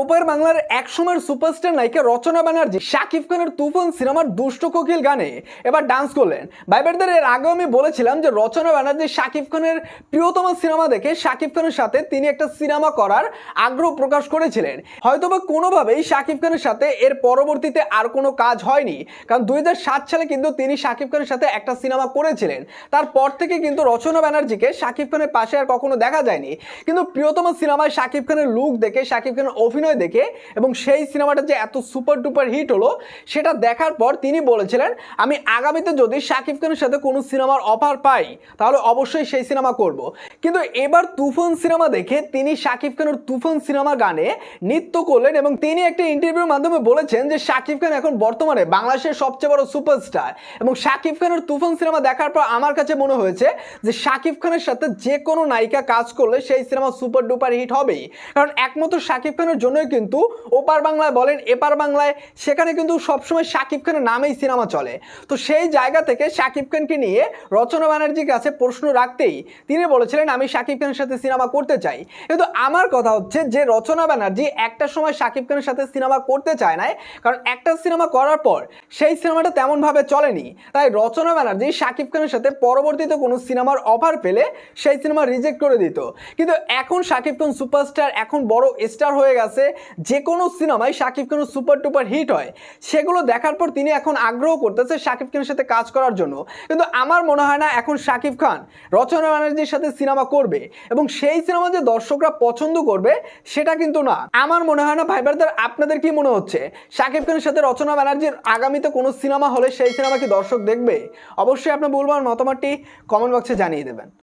ওপার বাংলার একসময়ের সুপারস্টার নায়িকা রচনা ব্যানার্জি শাকিব খানের তুফান সিনেমার দুষ্ট কোকিল গানে। এবার ডান্স করলেন। ভাইবারদের এর আগেও আমি বলেছিলাম যে রচনা ব্যানার্জি শাকিব খানের প্রিয়তম সিনেমা দেখে শাকিব খানের সাথে তিনি একটা সিনেমা করার আগ্রহ প্রকাশ করেছিলেন। হয়তোবা কোনোভাবেই শাকিব খানের সাথে এর পরবর্তীতে আর কোনো কাজ হয়নি। কারণ দুই হাজার সাত সালে কিন্তু তিনি শাকিব খানের সাথে একটা সিনেমা করেছিলেন। তারপর থেকে কিন্তু রচনা ব্যানার্জিকে শাকিব খানের পাশে আর কখনো দেখা যায়নি। কিন্তু প্রিয়তম সিনেমায় শাকিব খানের লুক দেখে শাকিব খানের অভিনয় দেখে এবং সেই সিনেমাটা যে এত সুপার ডুপার হিট হলো, সেটা দেখার পর তিনি বলেছিলেন, আমি আগামীতে যদি শাকিব খানের সাথে কোনো সিনেমার অফার পাই, তাহলে অবশ্যই সেই সিনেমা করব। কিন্তু এবার তুফান সিনেমা দেখে তিনি শাকিব খানের তুফান সিনেমা গানে নৃত্য করলেন এবং তিনি একটা ইন্টারভিউর মাধ্যমে বলেছেন যে শাকিব খান এখন বর্তমানে বাংলাদেশের সবচেয়ে বড় সুপারস্টার এবং শাকিব খানের তুফান সিনেমা দেখার পর আমার কাছে মনে হয়েছে যে শাকিব খানের সাথে যে কোনো নায়িকা কাজ করলে সেই সিনেমা সুপার ডুপার হিট হবেই। কারণ একমাত্র শাকিব খানের জন্যই কিন্তু ওপার বাংলায় বলেন, এপার বাংলায়, সেখানে কিন্তু সবসময় শাকিব খানের নামেই সিনেমা চলে। তো সেই জায়গা থেকে শাকিব খানকে নিয়ে রচনা ব্যানার্জির কাছে প্রশ্ন রাখতেই তিনি বলেছিলেন, আমি শাকিব খানের সাথে সিনেমা করতে চাই। কিন্তু আমার কথা হচ্ছে যে রচনা ব্যানার্জি একটা সময় শাকিব খানের সাথে সিনেমা করতে চায় নাই, কারণ একটা সিনেমা করার পর সেই সিনেমাটা তেমনভাবে চলেনি। তাই রচনা ব্যানার্জি শাকিব খানের সাথে পরবর্তীতে কোনো সিনেমার অফার পেলে সেই সিনেমা রিজেক্ট করে দিত। কিন্তু এখন শাকিব খান সুপারস্টার, এখন বড় স্টার হয়ে গেছে যে কোনো সিনেমায় শাকিব খানের সুপার টুপার হিট হয়। সেগুলো দেখার পর তিনি এখন আগ্রহ করতেছে শাকিব খানের সাথে কাজ করার জন্য। কিন্তু আমার মনে হয় না এখন শাকিব খান রচনা ব্যানার্জির সাথে সিনেমা করবে এবং সেই সিনেমা যে দর্শকরা পছন্দ করবে সেটা কিন্তু না। আমার মনে হয় না ভাই ব্রাদার আপনাদের কি মনে হচ্ছে? শাকিব খানের সাথে রচনা ব্যানার্জির আগামীতে কোনো সিনেমা হলে সেই সিনেমা কি দর্শক দেখবে? অবশ্যই আপনি বলবার মতামতটি কমেন্ট বক্সে জানিয়ে দেবেন।